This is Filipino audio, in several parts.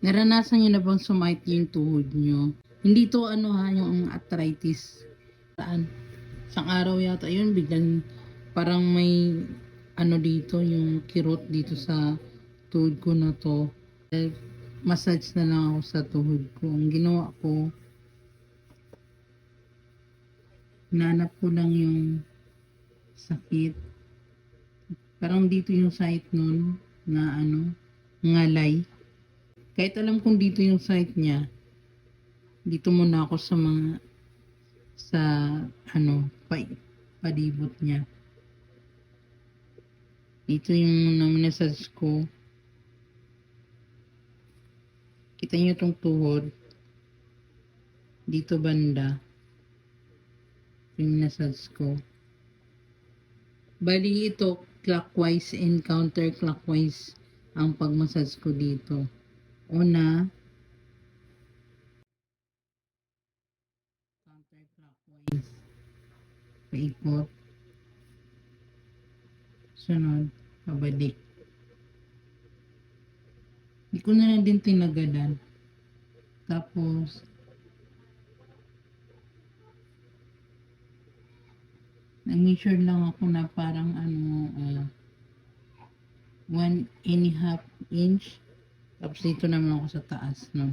Naranasan niyo na bang sumait yung tuhod niyo? Hindi to ano ha, yung arthritis. Saan? Isang araw yata yun, biglang parang may ano dito, yung kirot dito sa tuhod ko na to. Eh, Massage na lang ako sa tuhod ko. Ang ginawa ko, nanap ko lang yung sakit. Parang dito yung site nun na ano, ngalay. Kahit alam kong dito yung site niya, dito muna ako sa mga sa ano, pa, padibot niya. Dito yung naminasage ko. Kita niyo tong tuhod. Dito banda. Yung minasage ko. Bali ito, clockwise and counterclockwise ang pagmassage ko dito. Una, counterclockwise. Paikot. Sunod, pabalik. Hindi ko na lang din tinagalan. Tapos, nag-measure lang ako na parang ano, ah, one and a half inch. Tapos dito naman ako sa taas, no.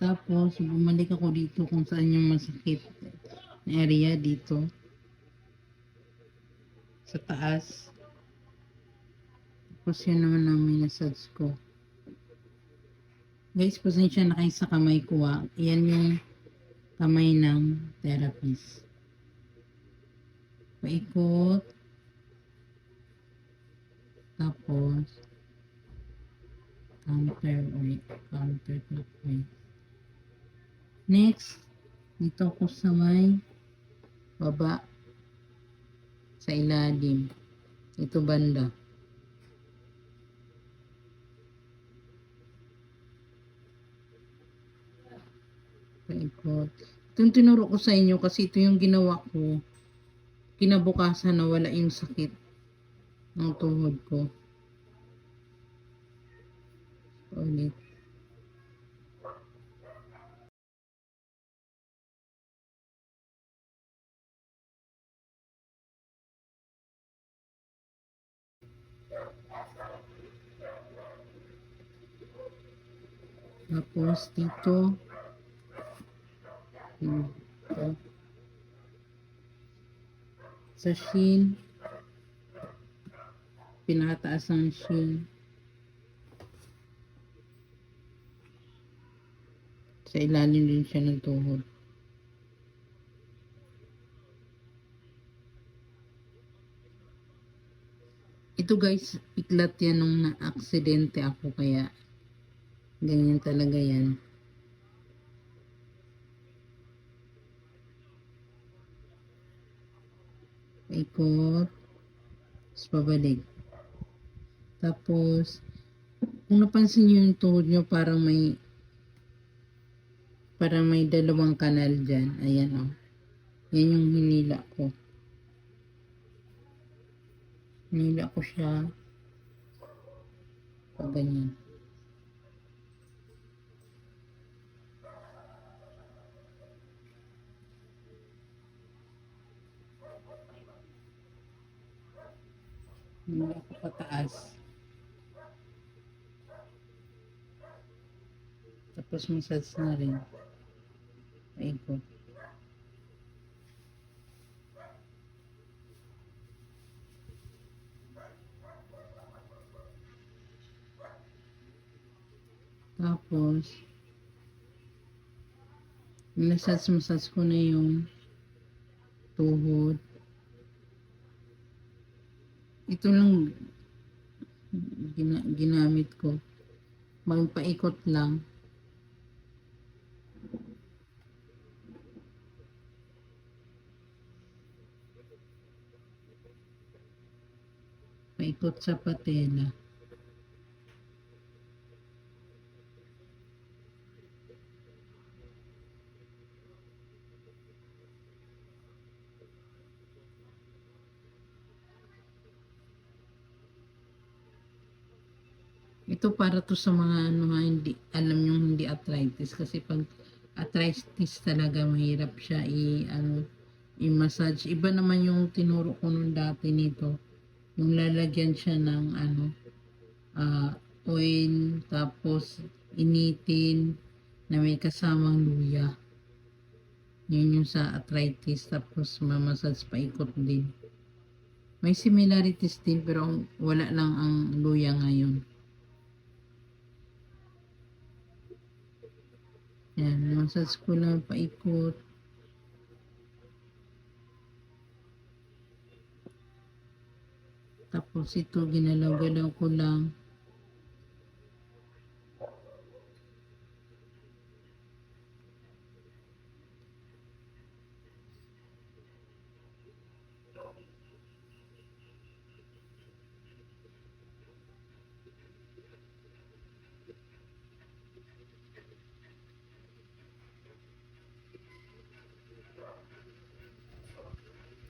Tapos, bumalik ako dito kung saan yung masakit na area dito. Sa taas. Tapos yun naman ang minasage ko. Guys, pasensya na kayo sa kamay ko. Yan yung kamay ng therapist. Paikot. Tapos, counter, wait, counter clockwise. Next, dito ako sa may baba sa ilalim. Ito banda. Paikot. Ito yung tinuro ko sa inyo kasi ito yung ginawa ko. Kinabukasan na wala yung sakit ng tuhod ko. Ulit. Tapos dito. Dito. Sa shin. Pinakataas ng shin. Sa ilalim din siya ng tuhod. Ito guys, iklat yan nung na-aksidente ako kaya ganyan talaga yan. Ikot. Tapos pabalik. Tapos, kung napansin nyo yung tuhod nyo, parang may parang may dalawang kanal dyan. Ayan o. Oh. Yan yung hinila ko. Hinila ko siya. Pag ganyan. Hinila ko pataas. Tapos massage na rin. Paikot. Tapos, massage-massage ko na yung tuhod. Ito lang gina, ginamit ko. Magpaikot lang. Paikot sa patela. Ito para to sa mga ano nga hindi alam yung hindi arthritis kasi pag arthritis talaga mahirap siya i ano i-massage. Iba naman yung tinuro ko nung dati nito. Yung lalagyan siya ng ano ah, oil tapos initin na may kasamang luya. Yun yung sa arthritis tapos mamassage paikot din. May similarities din pero wala lang ang luya ngayon. Yan, massage ko lang paikot. Tapos ito, ginalaw-galaw ko lang.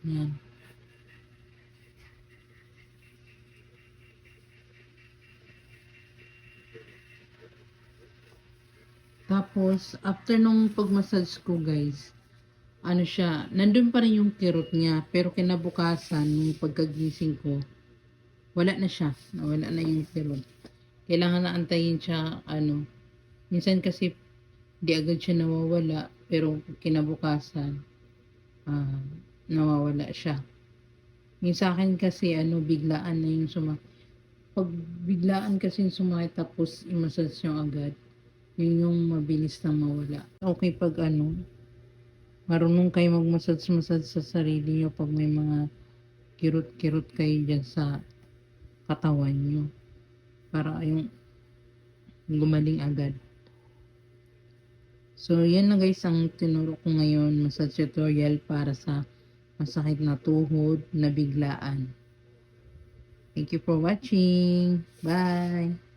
Yan. Tapos, after nung pag-massage ko, guys, ano siya, nandun pa rin yung kirot niya, pero kinabukasan, nung pagkagising ko, wala na siya, wala na yung kirot. Kailangan na antayin siya, ano, minsan kasi, di agad siya nawawala, pero kinabukasan, ah, nawawala siya. Yung sa akin kasi, ano, biglaan na yung suma. Pag biglaan kasi yung sumakit, tapos i-massage yung agad, yun yung mabilis na mawala. Okay pag ano, marunong kayo mag-massage-massage sa sarili nyo pag may mga kirot-kirot kayo dyan sa katawan nyo. Para yung gumaling agad. So, yan na guys ang tinuro ko ngayon, massage tutorial para sa masakit na tuhod na biglaan. Thank you for watching. Bye!